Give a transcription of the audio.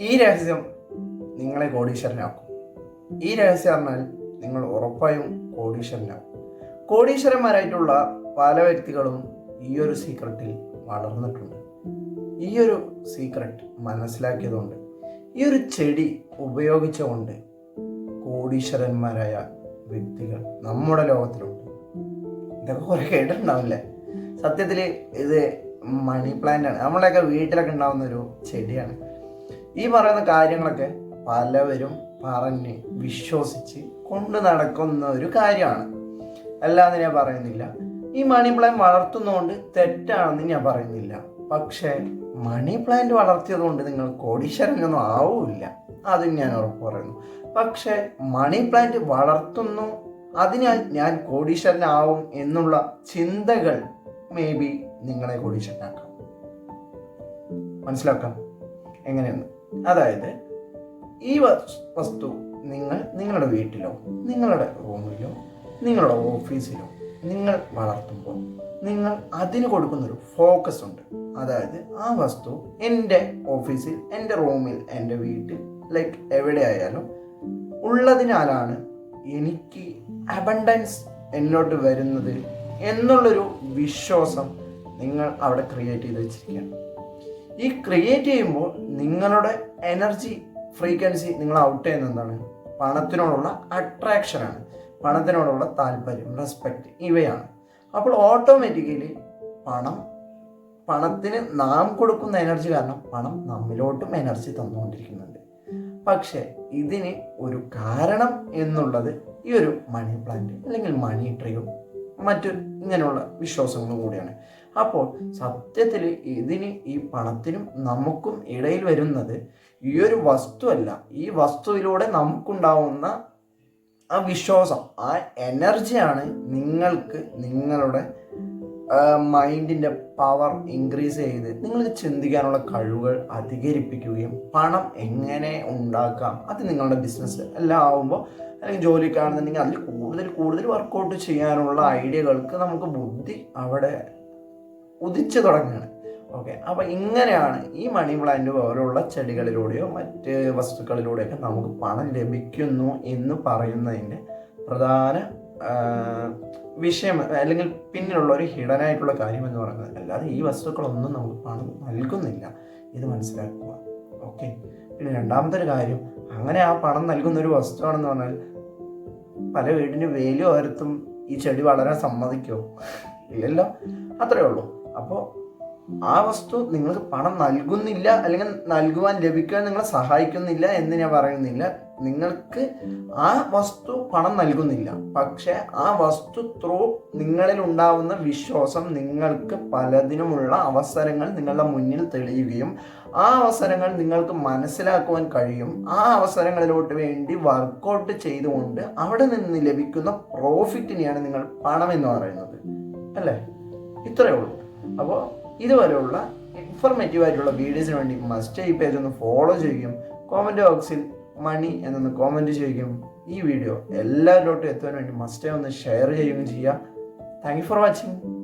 ഈ രഹസ്യം നിങ്ങളെ കോടീശ്വരനാക്കും. ഈ രഹസ്യം പറഞ്ഞാൽ നിങ്ങൾ ഉറപ്പായും കോടീശ്വരനാകും കോടീശ്വരന്മാരായിട്ടുള്ള പല വ്യക്തികളും ഈ ഒരു സീക്രട്ടിൽ വളർന്നിട്ടുണ്ട്. ഈ ഒരു സീക്രട്ട് മനസ്സിലാക്കിയതുകൊണ്ട് ഈ ഒരു ചെടി ഉപയോഗിച്ചുകൊണ്ട് കോടീശ്വരന്മാരായ വ്യക്തികൾ നമ്മുടെ ലോകത്തിലുണ്ട്. ഇതൊക്കെ കുറെ കേട്ടിട്ടുണ്ടാവില്ലേ? സത്യത്തിൽ ഇത് മണി പ്ലാന്റ് ആണ്. നമ്മളെയൊക്കെ വീട്ടിലൊക്കെ ഉണ്ടാവുന്ന ഒരു ചെടിയാണ്. ഈ പറയുന്ന കാര്യങ്ങളൊക്കെ പലവരും പറഞ്ഞ് വിശ്വസിച്ച് കൊണ്ടു നടക്കുന്ന ഒരു കാര്യമാണ്. അല്ലാതെ ഞാൻ പറയുന്നില്ല. ഈ മണി പ്ലാന്റ് വളർത്തുന്നതുകൊണ്ട് തെറ്റാണെന്ന് ഞാൻ പറയുന്നില്ല. പക്ഷേ മണി പ്ലാന്റ് വളർത്തിയത് കൊണ്ട് നിങ്ങൾ കോടീശ്വരനൊന്നും ആവില്ല അതും ഞാൻ ഉറപ്പ് പറയുന്നു. പക്ഷേ മണി പ്ലാന്റ് വളർത്തുന്നു അതിനാൽ ഞാൻ കോടീശ്വരനാവും എന്നുള്ള ചിന്തകൾ മേ ബി നിങ്ങളെ കോടീശ്വരനാക്കാം. മനസ്സിലാക്കാം? എങ്ങനെയെന്ന്? അതായത് ഈ വസ്തു നിങ്ങൾ നിങ്ങളുടെ വീട്ടിലോ നിങ്ങളുടെ റൂമിലോ നിങ്ങളുടെ ഓഫീസിലോ നിങ്ങൾ വളർത്തുമ്പോൾ നിങ്ങൾ അതിന് കൊടുക്കുന്നൊരു ഫോക്കസ് ഉണ്ട്. അതായത് ആ വസ്തു എന്റെ ഓഫീസിൽ എന്റെ റൂമിൽ എന്റെ വീട്ടിൽ ലൈക്ക് എവിടെ ആയാലും ഉള്ളതിനാലാണ് എനിക്ക് അബണ്ടൻസ് എന്നോട്ട് വരുന്നത് എന്നുള്ളൊരു വിശ്വാസം നിങ്ങൾ അവിടെ ക്രിയേറ്റ് ചെയ്ത് വെച്ചിരിക്കുകയാണ്. ഈ ക്രിയേറ്റ് ചെയ്യുമ്പോൾ നിങ്ങളുടെ എനർജി ഫ്രീക്വൻസി നിങ്ങൾ ഔട്ട് ചെയ്യുന്നത് എന്താണ്? പണത്തിനോടുള്ള അട്രാക്ഷനാണ് പണത്തിനോടുള്ള താല്പര്യം റെസ്പെക്റ്റ് ഇവയാണ്. അപ്പോൾ ഓട്ടോമാറ്റിക്കലി പണം പണത്തിന് നാം കൊടുക്കുന്ന എനർജി കാരണം പണം നമ്മിലോട്ടും എനർജി തന്നുകൊണ്ടിരിക്കുന്നുണ്ട്. പക്ഷേ ഇതിന് ഒരു കാരണം എന്നുള്ളത് ഈ ഒരു മണി പ്ലാന്റ് അല്ലെങ്കിൽ മണി ട്രീയോ മറ്റു ഇങ്ങനെയുള്ള വിശ്വാസങ്ങളും കൂടിയാണ്. അപ്പോൾ സത്യത്തിൽ ഇതിന് ഈ പണത്തിനും നമുക്കും ഇടയിൽ വരുന്നത് ഈ ഒരു വസ്തുവല്ല. ഈ വസ്തുവിലൂടെ നമുക്കുണ്ടാവുന്ന ആ വിശ്വാസം ആ എനർജിയാണ് നിങ്ങൾക്ക് നിങ്ങളുടെ മൈൻഡിന്റെ പവർ ഇൻക്രീസ് ചെയ്ത് നിങ്ങൾക്ക് ചിന്തിക്കാനുള്ള കഴിവുകൾ അധികരിപ്പിക്കുകയും പണം എങ്ങനെ ഉണ്ടാക്കാം അത് നിങ്ങളുടെ ബിസിനസ് എല്ലാം ആവുമ്പോൾ അല്ലെങ്കിൽ ജോലി ജോലിക്കാണെന്നുണ്ടെങ്കിൽ അതിൽ കൂടുതൽ കൂടുതൽ വർക്കൗട്ട് ചെയ്യാനുള്ള ഐഡിയകൾക്ക് നമുക്ക് ബുദ്ധി അവിടെ ഉദിച്ചു തുടങ്ങുകയാണ്. ഓക്കെ അപ്പോൾ ഇങ്ങനെയാണ് ഈ മണി പ്ലാന്റ് പോലുള്ള ചെടികളിലൂടെയോ മറ്റ് വസ്തുക്കളിലൂടെയൊക്കെ നമുക്ക് പണം ലഭിക്കുന്നു എന്ന് പറയുന്നതിന്റെ പ്രധാന വിഷയം അല്ലെങ്കിൽ പിന്നിലുള്ള ഒരു ഹിഡൻ ആയിട്ടുള്ള കാര്യം എന്ന് പറയുന്നത് അല്ലാതെ ഈ വസ്തുക്കളൊന്നും നമുക്ക് പണം നൽകുന്നില്ല. ഇത് മനസ്സിലാക്കുക. ഓക്കെ. പിന്നെ രണ്ടാമത്തെ ഒരു കാര്യം അങ്ങനെ ആ പണം നൽകുന്ന ഒരു വസ്തുവാണെന്ന് പറഞ്ഞാൽ പല വീടിന് വേലി ഓരത്തും ഈ ചെടി വളരാൻ സമ്മതിക്കുമോ ഇല്ലല്ലോ. അത്രേ ഉള്ളൂ. അപ്പോൾ ആ വസ്തു നിങ്ങൾക്ക് പണം നൽകുന്നില്ല അല്ലെങ്കിൽ നൽകുവാൻ ലഭിക്കാൻ നിങ്ങളെ സഹായിക്കുന്നില്ല എന്ന് ഞാൻ പറയുന്നില്ല. നിങ്ങൾക്ക് ആ വസ്തു പണം നൽകുന്നില്ല. പക്ഷെ ആ വസ്തു ത്രൂ നിങ്ങളിൽ ഉണ്ടാവുന്ന വിശ്വാസം നിങ്ങൾക്ക് പലതിനുമുള്ള അവസരങ്ങൾ നിങ്ങളുടെ മുന്നിൽ തെളിയുകയും ആ അവസരങ്ങൾ നിങ്ങൾക്ക് മനസ്സിലാക്കുവാൻ കഴിയും. ആ അവസരങ്ങളിലോട്ട് വേണ്ടി വർക്കൗട്ട് ചെയ്തുകൊണ്ട് അവിടെ നിന്ന് ലഭിക്കുന്ന പ്രോഫിറ്റിനെയാണ് നിങ്ങൾ പണം എന്ന് പറയുന്നത്. അല്ലേ? ഇത്രയേ ഉള്ളൂ. അപ്പോൾ ഇതുവരെയുള്ള ഇൻഫർമേറ്റീവ് ആയിട്ടുള്ള വീഡിയോസിന് വേണ്ടി മസ്റ്റ് ഈ പേജ് ഒന്ന് ഫോളോ ചെയ്യും. കോമന്റ് ബോക്സിൽ മണി എന്നൊന്ന് കോമന്റ് ചെയ്യുകയും ഈ വീഡിയോ എല്ലാവരിലോട്ടും എത്താൻ വേണ്ടി മസ്റ്റേ ഒന്ന് ഷെയർ ചെയ്യുകയും ചെയ്യുക. Thank you for watching